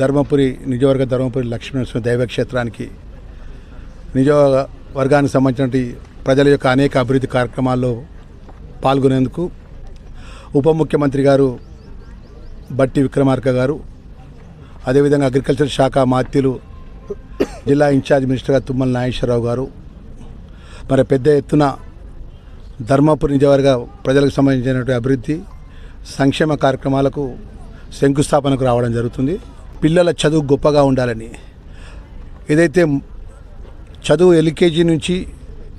ధర్మపురి నిజవర్గ ధర్మపురి లక్ష్మీనరసింహ దైవక్షేత్రానికి నిజవర్గానికి సంబంధించినటువంటి ప్రజల యొక్క అనేక అభివృద్ధి కార్యక్రమాల్లో పాల్గొనేందుకు ఉప ముఖ్యమంత్రి గారు బట్టి విక్రమార్క గారు అదేవిధంగా అగ్రికల్చర్ శాఖ మాత్యులు జిల్లా ఇన్ఛార్జ్ మినిస్టర్గా తుమ్మల నాగేశ్వరరావు గారు మరి పెద్ద ఎత్తున ధర్మపురి నిజవర్గ ప్రజలకు సంబంధించినటువంటి అభివృద్ధి సంక్షేమ కార్యక్రమాలకు శంకుస్థాపనకు రావడం జరుగుతుంది. పిల్లల చదువు గొప్పగా ఉండాలని. ఏదైతే చదువు ఎల్కేజీ నుంచి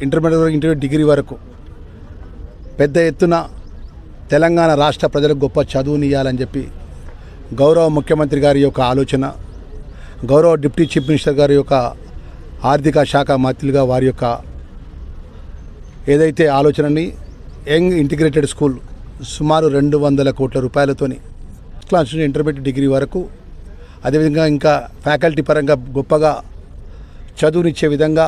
ఇంటర్మీడియట్ వరకు ఇంటర్మీడియట్ డిగ్రీ వరకు పెద్ద ఎత్తున తెలంగాణ రాష్ట్ర ప్రజలకు గొప్ప చదువుని ఇవ్వాలని చెప్పి గౌరవ ముఖ్యమంత్రి గారి యొక్క ఆలోచన గౌరవ డిప్యూటీ చీఫ్ మినిస్టర్ గారి యొక్క ఆర్థిక శాఖ మంత్రులుగా వారి యొక్క ఏదైతే ఆలోచనని యంగ్ ఇంటిగ్రేటెడ్ స్కూల్ సుమారు రెండు వందల కోట్ల రూపాయలతోని క్లాస్ నుంచి ఇంటర్మీడియట్ డిగ్రీ వరకు అదేవిధంగా ఇంకా ఫ్యాకల్టీ పరంగా గొప్పగా చదువునిచ్చే విధంగా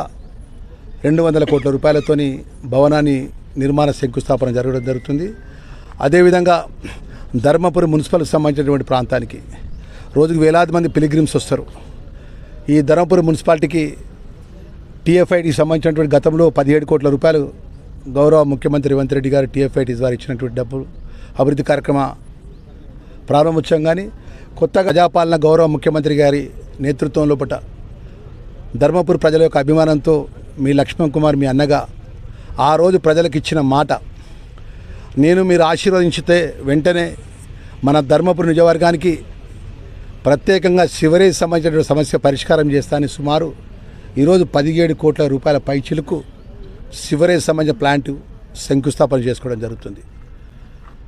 రెండు వందల కోట్ల రూపాయలతోని భవనాన్ని నిర్మాణ శంకుస్థాపన జరగడం జరుగుతుంది. అదేవిధంగా ధర్మపురి మున్సిపల్కి సంబంధించినటువంటి ప్రాంతానికి రోజుకు వేలాది మంది పిలిగ్రిమ్స్ వస్తారు. ఈ ధర్మపురి మున్సిపాలిటీకి టీఎఫ్ఐడికి సంబంధించినటువంటి గతంలో పదిహేడు కోట్ల రూపాయలు గౌరవ ముఖ్యమంత్రి రేవంత్ రెడ్డి గారు టీఎఫ్ఐటీ ద్వారా ఇచ్చినటువంటి డబ్బులు అభివృద్ధి కార్యక్రమ ప్రారంభోత్సవం కానీ కొత్త ప్రజాపాలన గౌరవ ముఖ్యమంత్రి గారి నేతృత్వం లోపట ధర్మపురి ప్రజల యొక్క అభిమానంతో మీ లక్ష్మణ్ కుమార్ మీ అన్నగా ఆ రోజు ప్రజలకు ఇచ్చిన మాట నేను మీరు ఆశీర్వదించితే వెంటనే మన ధర్మపురి నిజవర్గానికి ప్రత్యేకంగా సివరేజ్ సంబంధించిన సమస్య పరిష్కారం చేస్తానని సుమారు ఈరోజు పదిహేడు కోట్ల రూపాయల పైచిలకు సివరేజ్ సంబంధించిన ప్లాంట్ శంకుస్థాపన చేసుకోవడం జరుగుతుంది.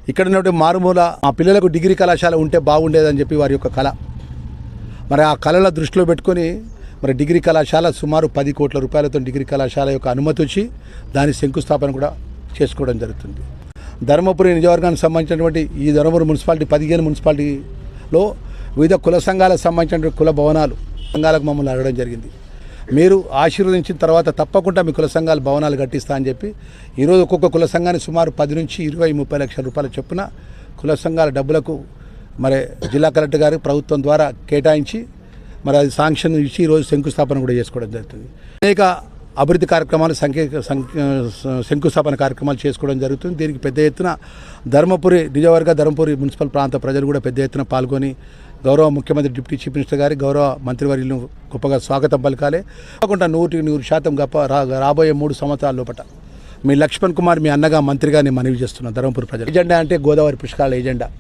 ఇక్కడ ఉన్నటువంటి మారుమూల మా పిల్లలకు డిగ్రీ కళాశాల ఉంటే బాగుండేదని చెప్పి వారి యొక్క కళ. మరి ఆ కళల దృష్టిలో పెట్టుకొని మరి డిగ్రీ కళాశాల సుమారు పది కోట్ల రూపాయలతో డిగ్రీ కళాశాల యొక్క అనుమతి వచ్చి దాని శంకుస్థాపన కూడా చేసుకోవడం జరుగుతుంది. ధర్మపురి నిజవర్గానికి సంబంధించినటువంటి ఈ ధర్మపురి మున్సిపాలిటీ పదిహేను మున్సిపాలిటీలో వివిధ కుల సంఘాలకు సంబంధించినటువంటి కుల భవనాలు సంఘాలకు మమ్మల్ని అడగడం జరిగింది. మీరు ఆశీర్వదించిన తర్వాత తప్పకుండా మీ కుల సంఘాలు భవనాలు కట్టిస్తా అని చెప్పి ఈరోజు ఒక్కొక్క కుల సంఘాన్ని సుమారు పది నుంచి ఇరవై ముప్పై లక్షల రూపాయల చొప్పున కుల సంఘాల డబ్బులకు మరి జిల్లా కలెక్టర్ గారు ప్రభుత్వం ద్వారా కేటాయించి మరి అది శాంక్షన్ ఇచ్చి ఈరోజు శంకుస్థాపన కూడా చేసుకోవడం జరుగుతుంది. అనేక అభివృద్ధి కార్యక్రమాలు సంఖ్య సంఖ్య- శంకుస్థాపన కార్యక్రమాలు చేసుకోవడం జరుగుతుంది. దీనికి పెద్ద ఎత్తున ధర్మపురి నిజవర్గ ధర్మపురి మున్సిపల్ ప్రాంత ప్రజలు కూడా పెద్ద ఎత్తున పాల్గొని గౌరవ ముఖ్యమంత్రి డిప్యూటీ చీఫ్ మినిస్టర్ గారి గౌరవ మంత్రివర్యులను గొప్పగా స్వాగతం పలకాలి. కాకుండా నూటికి నూరు శాతం గొప్ప రాబోయే మూడు సంవత్సరాల లోపల మీ లక్ష్మణ్ కుమార్ మీ అన్నగా మంత్రిగా నేను మనవి చేస్తున్నాను ధర్మపురి ప్రజలు ఎజెండా అంటే గోదావరి పుష్కరాల ఎజెండా.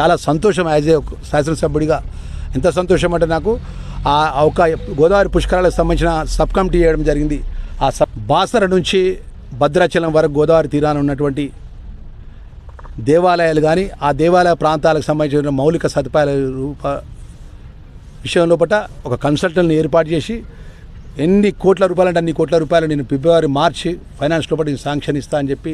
చాలా సంతోషం యాజ్ ఏ శాసనసభ్యుడిగా. ఎంత సంతోషం అంటే నాకు ఆ ఒక గోదావరి పుష్కరాలకు సంబంధించిన సబ్ కమిటీ చేయడం జరిగింది. ఆ సబ్ బాసర నుంచి భద్రాచలం వరకు గోదావరి తీరాన ఉన్నటువంటి దేవాలయాలు కానీ ఆ దేవాలయ ప్రాంతాలకు సంబంధించిన మౌలిక సదుపాయాల రూప విషయం లోపల ఒక కన్సల్టెంట్ని ఏర్పాటు చేసి ఎన్ని కోట్ల రూపాయలు అంటే అన్ని కోట్ల రూపాయలు నేను ఫిబ్రవరి మార్చి ఫైనాన్స్ లోపల నేను శాంక్షన్ ఇస్తా అని చెప్పి